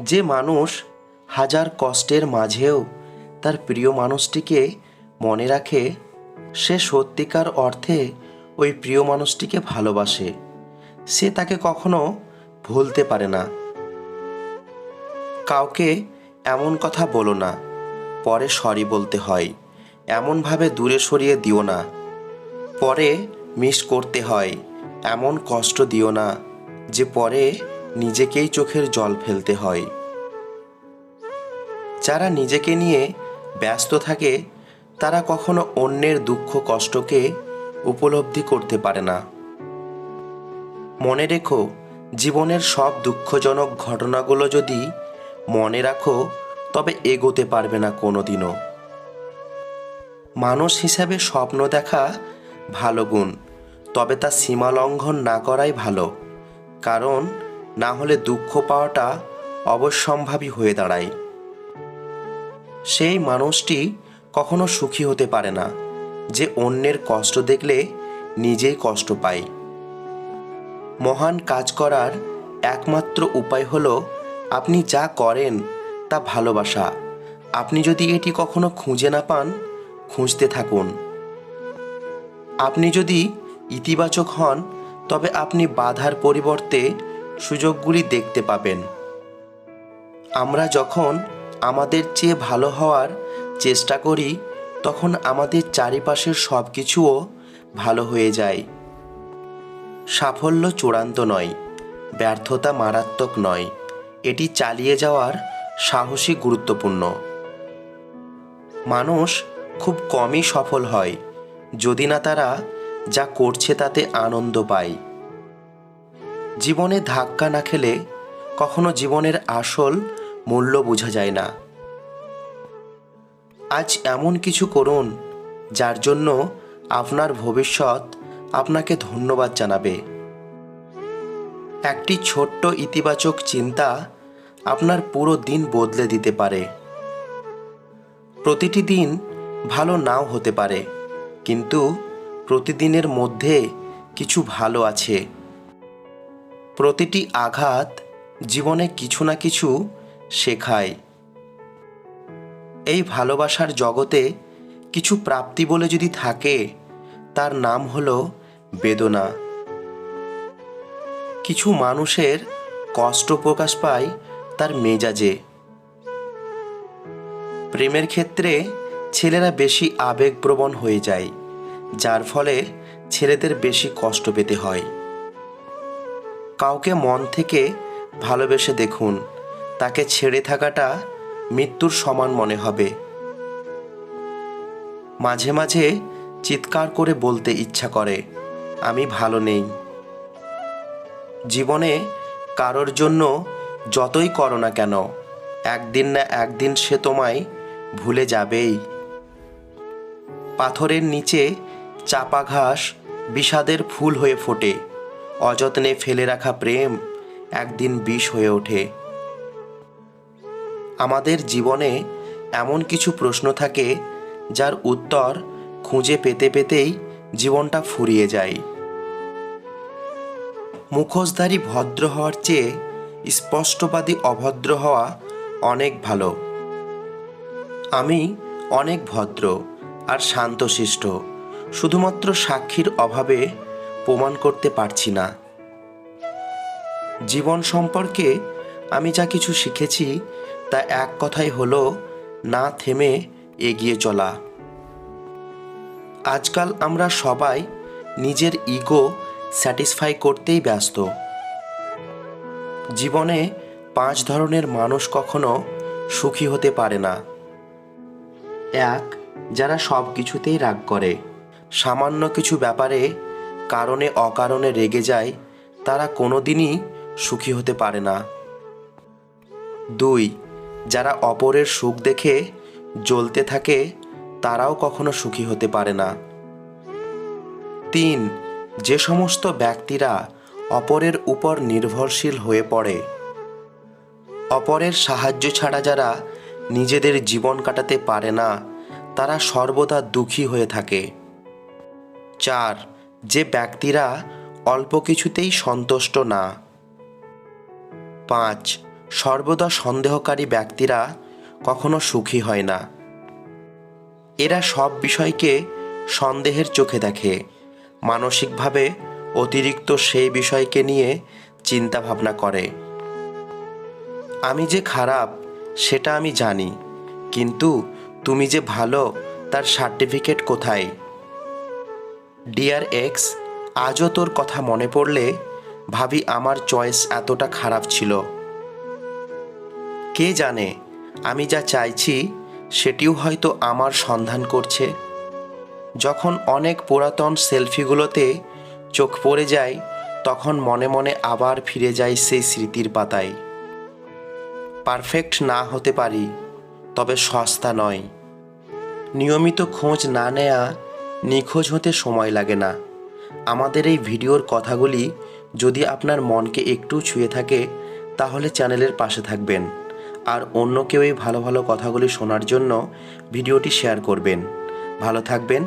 যে মানুষ হাজার কষ্টের মাঝেও তার প্রিয় মানুষটিকে মনে রাখে, সে সত্যিকার অর্থে ওই প্রিয় মানুষটিকে ভালোবাসে। সে তাকে কখনো ভুলতে পারে না। কাউকে এমন কথা বলো না, পরে সরি বলতে হয়, এমনভাবে দূরে সরিয়ে দিও না। পরে মিস করতে হয়, এমন কষ্ট দিও না, যে পরে নিজেকেই চোখের জল ফেলতে হয়। যারা নিজেকে নিয়ে ব্যস্ত থাকে, তারা কখনো অন্যের দুঃখ, কষ্টকে উপলব্ধি করতে পারে না। মনে রেখো, জীবনের সব দুঃখজনক ঘটনাগুলো যদি মনে রাখো, তবে এগোতে পারবে না কোনোদিনও। মানুষ হিসাবে স্বপ্ন দেখা ভালো গুণ, তবে তা সীমা লঙ্ঘন না করাই ভালো। কারণ না হলে দুঃখ পাওয়াটা অবশ্যম্ভাবী হয়ে দাঁড়ায়। সেই মানুষটি কখনো সুখী হতে পারে না, যে অন্যের কষ্ট দেখলে নিজেই কষ্ট পায়। মহান কাজ করার একমাত্র উপায় হলো, আপনি যা করেন তা ভালোবাসা। আপনি যদি এটি কখনো খুঁজে না পান, খুঁজতে থাকুন। আপনি যদি ইতিবাচক হন, তবে আপনি বাধার পরিবর্তে সুযোগগুলি দেখতে পাবেন। আমরা যখন আমাদের চেয়ে ভালো হওয়ার চেষ্টা করি, তখন আমাদের চারিপাশের সব কিছুও ভালো হয়ে যায়। সাফল্য চূড়ান্ত নয়, ব্যর্থতা মারাত্মক নয়। এটি চালিয়ে যাওয়ার সাহসী গুরুত্বপূর্ণ। মানুষ খুব কমই সফল হয়, যদি না তারা যা করছে তাতে আনন্দ পায়। জীবনে ধাক্কা না খেলে কখনো জীবনের আসল মূল্য বোঝা যায় না। আজ এমন কিছু করুন যার জন্য আপনার ভবিষ্যৎ আপনাকে ধন্যবাদ জানাবে। একটি ছোট্ট ইতিবাচক চিন্তা আপনার পুরো দিন বদলে দিতে পারে। প্রতিটি দিন ভালো নাও হতে পারে, কিন্তু প্রতিদিনের মধ্যে কিছু ভালো আছে। প্রতিটি আঘাত জীবনে কিছু না কিছু শেখায়। এই ভালোবাসার জগতে কিছু প্রাপ্তি বলে যদি থাকে, তার নাম হলো বেদনা। কিছু মানুষের কষ্ট প্রকাশ পায় তার মেজাজে। প্রেমের ক্ষেত্রে ছেলেরা বেশি আবেগপ্রবণ হয়ে যায়, যার ফলে ছেলেদের বেশি কষ্ট পেতে হয়। কাউকে মন থেকে ভালোবেসে দেখুন। তাকে ছেড়ে থাকাটা মৃত্যুর সমান মনে হবে। মাঝে মাঝে চিৎকার করে বলতে ইচ্ছা করে, আমি ভালো নেই। জীবনে কারোর জন্য যতই করো না কেন, একদিন না একদিন সে তোমায় ভুলে যাবেই। পাথরের নিচে চাপা ঘাস বিষাদের ফুল হয়ে ফোটে। অযত্নে ফেলে রাখা প্রেম একদিন বিষ হয়ে ওঠে। আমাদের জীবনে এমন কিছু প্রশ্ন থাকে, যার উত্তর খুঁজে পেতে পেতেই জীবনটা ফুরিয়ে যায়। মুখোশধারী ভদ্র হওয়ার চেয়ে স্পষ্টবাদী অভদ্র হওয়া অনেক ভালো। আমি অনেক ভদ্র আর শান্তশিষ্ট, শুধুমাত্র সাক্ষীর অভাবে প্রমাণ করতে পারছি না। জীবন সম্পর্কে আমি যা কিছু শিখেছি, তা এক কথাই হলো, না থেমে এগিয়ে চলা। আজকাল আমরা সবাই নিজের ইগো স্যাটিসফাই করতেই ব্যস্ত। জীবনে পাঁচ ধরনের মানুষ কখনো সুখী হতে পারে না। এক, যারা সব কিছুতেই রাগ করে। সামান্য কিছু ব্যাপারে কারণে অকারণে রেগে যায়, তারা কোনোদিনই সুখী হতে পারে না। দুই, যারা অপরের সুখ দেখে জ্বলতে থাকে, তারাও কখনো সুখী হতে পারে না। তিন, যে সমস্ত ব্যক্তিরা অপরের উপর নির্ভরশীল হয়ে পড়ে, অপরের সাহায্য ছাড়া যারা নিজেদের জীবন কাটাতে পারে না, তারা সর্বদা দুঃখী হয়ে থাকে। চার যে ব্যক্তিরা অল্প কিছুতেই সন্তুষ্ট না। পাঁচ, সর্বদা সন্দেহকারী ব্যক্তিরা কখনো সুখী হয় না। এরা সব বিষয়কে সন্দেহের চোখে দেখে। মানসিকভাবে অতিরিক্ত সেই বিষয়কে নিয়ে চিন্তা ভাবনা করে। আমি যে খারাপ, সেটা আমি জানি, কিন্তু তুমি যে ভালো, তার সার্টিফিকেট কোথায়? ডিয়ার এক্স আজও তোর কথা মনে পড়লে ভাবি আমার চয়েস এতটা খারাপ ছিল। কে জানে, আমি যা চাইছি সেটিও হয়তো আমার সন্ধান করছে। যখন অনেক পুরাতন সেলফিগুলোতে চোখ পড়ে যায়, তখন মনে মনে আবার ফিরে যায় সেই স্মৃতির পাতায়। পারফেক্ট না হতে পারি, তবে সস্তা নয়। নিয়মিত খোঁজ না নেয়া নিখোঁজ হতে সময় লাগে না। আমাদের এই ভিডিওর কথাগুলি যদি আপনার মনকে একটু ছুঁয়ে থাকে, তাহলে চ্যানেলের পাশে থাকবেন। আর অন্য কেউ এই ভালো ভালো কথাগুলি শোনার জন্য ভিডিওটি শেয়ার করবেন। ভালো থাকবেন